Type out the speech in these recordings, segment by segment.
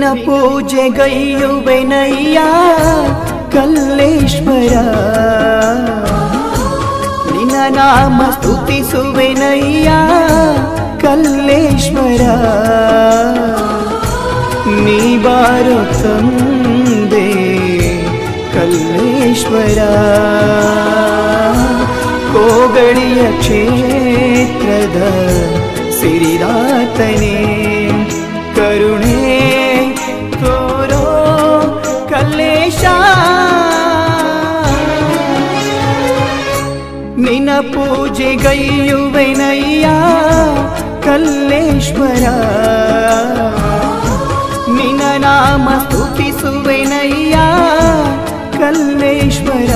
ನಿನ್ನ ಪೂಜೆಗೈಯುವೆನಯ್ಯ ಕಲ್ಲೇಶ್ವರ ನಿನ್ನ ನಾಮ ಸ್ತುತಿಸುವೆನಯ್ಯ ಕಲ್ಲೇಶ್ವರ ನೀ ಬಾರೋ ತಂದೆ ಕಲ್ಲೇಶ್ವರ ಕೋಗಳಿಯ ಕ್ಷೇತ್ರದ ಸಿರಿದಾತನೇ ಪೂಜೆಗೈಯುವೆನಯ್ಯ ಕಲ್ಲೇಶ್ವರ ನಿನ್ನ ನಾಮ ಸ್ತುತಿಸುವೆನಯ್ಯ ಕಲ್ಲೇಶ್ವರ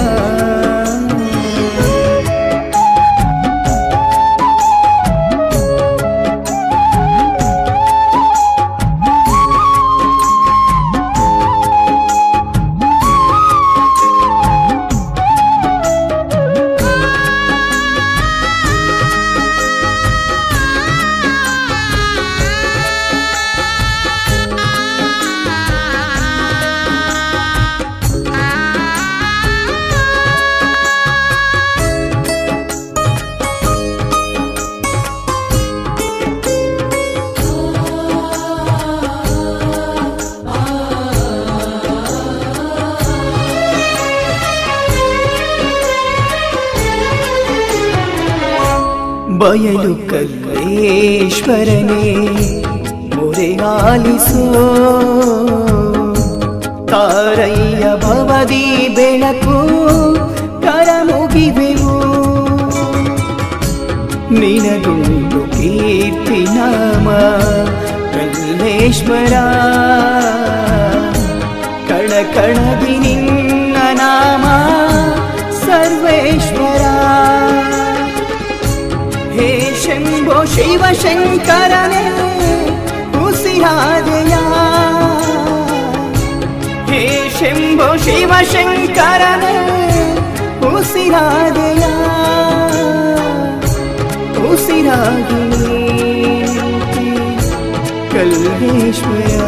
ಬಯಲು ಕಲ್ಲೇಶ್ವರನೇ ಮೊರೆ ಆಲಿಸೋ ತಾರಯ್ಯ ಭವದಿ ಬೆಳಕು ಕರ ಮುಗಿವೆವು ನಿನಗೊಂದು ಕೀರ್ತಿ ನಾಮ ಕಲ್ಲೇಶ್ವರ. ಕಣ ಕಣದಿ ನಿನ್ನ ನಾಮ ಸರ್ವೇಶ್ವರ. ಶಂಭೋ ಶಿವಶಂಕರನೇ ಉಸಿರಾದೆಯ ಹೇ ಶಂಭೋ ಶಿವಶಂಕರನೇ ಉಸಿರಾದೆಯ ಉಸಿರಾಗಿ ಕಲ್ಲೇಶ್ವರ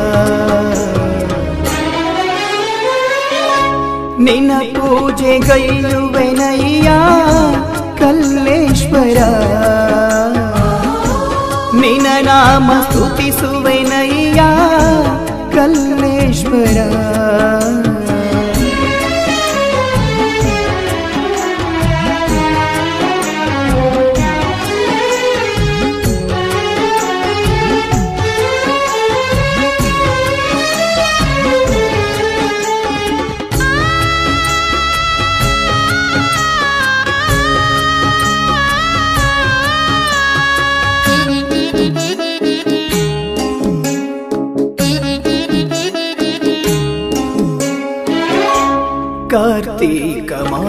ನಿನ್ನ ಪೂಜೆಗೈಯುವೆನಯ್ಯ ಕಲ್ಲೇಶ್ವರ ನಿನ್ನ ನಾಮ ಸ್ತುತಿಸುವೆನಯ್ಯ ಕಲ್ಲೇಶ್ವರ.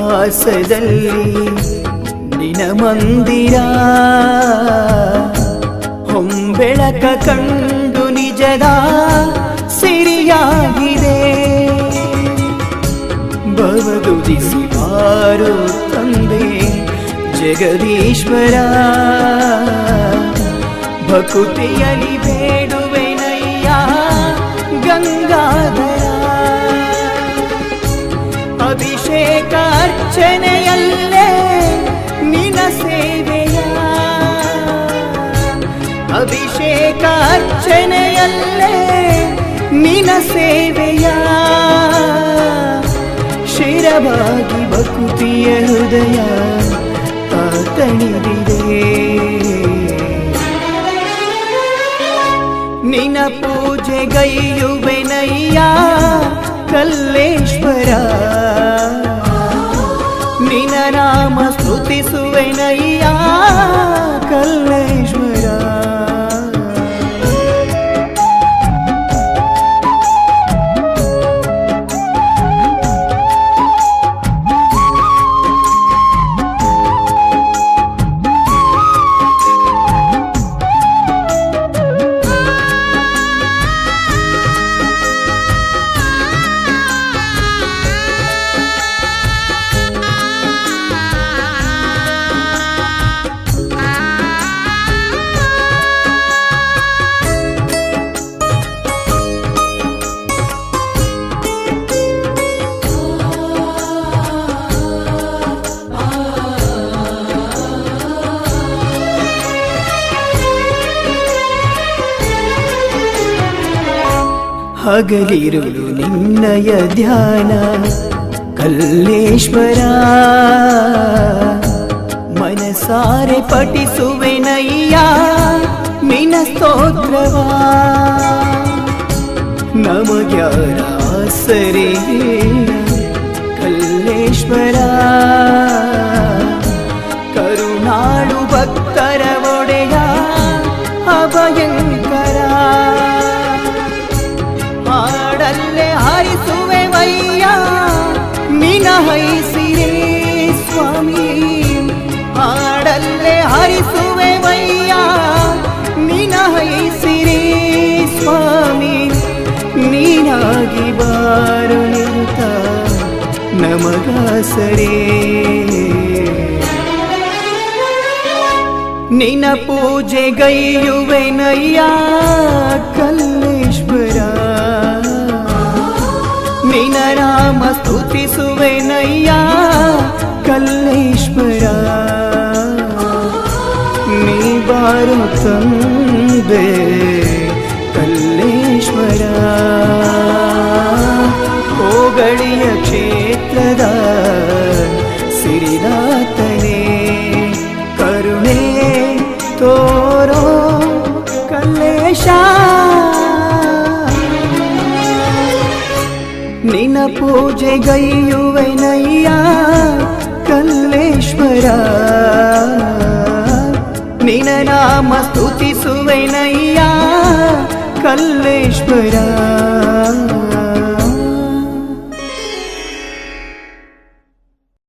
ಕಾರ್ತೀಕ ದಿನ ಮಂದಿರ. ಹೊಂಬೆಳಕ ಕಂಡು ನಿಜದ ಸಿರಿಯಾಗಿದೆ. ಬವದುದಿಸಿ ಬಾರು ತಂದೆ ಜಗದೀಶ್ವರ. ಭಕುತಿಯಲಿ ಬೇಡುವೆನಯ್ಯ ಗಂಗಾಧರ ಅರ್ಚನೆಯಲ್ಲೇ ನಿನ ಸೇವೆಯ ಅಭಿಷೇಕ ಅರ್ಚನೆಯಲ್ಲೇ ನಿನ ಸೇವೆಯ ಶಿರವಾಗಿ ಭಕ್ತಿಯ ಹೃದಯ ತಾತಣಿದಿದೆ கல்லையா கல்லை ಹಗಲಿರುಳು ನಿನ್ನಯ ಧ್ಯಾನ ಕಲ್ಲೇಶ್ವರ ಮನಸಾರೆ ಪಠಿಸುವೆನಯ್ಯ ನಿನ ಸ್ತೋತ್ರವಾ ನಮಗ್ಯಾರ ಸರಿ ಕಲ್ಲೇಶ್ವರ ನಿನಹೈಸಿರೇ ಸ್ವಾಮಿ ಹಾಡಲ್ಲೇ ಹರಿಸುವೆ ವಯ್ಯ ನಿನಹೈಸಿರೇ ಸ್ವಾಮಿ ನೀನಾಗಿ ಬಾರು ನಿಂತ ನಮಗಾಸರೇ ನಿನ ಪೂಜೆಗೈಯುವೆನಯ್ಯ ಕಲ್ಲೇಶ್ವರ ನಿನ ರಾಮ ಸ್ತುತಿಸುವೆನಯ್ಯ ಕಲ್ಲೇಶ್ವರ. ನೀ ಬಾರು ತಂದೆ ಕಲ್ಲೇಶ್ವರ. ಹೋಗಳಿಯ ಕ್ಷೇತ್ರದ ಸಿರಿದಾತನೇ ಕರುಣೆ ತೋರೋ ನಿನ ಪೂಜೆಗೈಯುವೆನಯ್ಯ ಕಲ್ಲೇಶ್ವರ ನಿನ ನಾಮ ಸ್ತುತಿಸುವೆನಯ್ಯ ಕಲ್ಲೇಶ್ವರ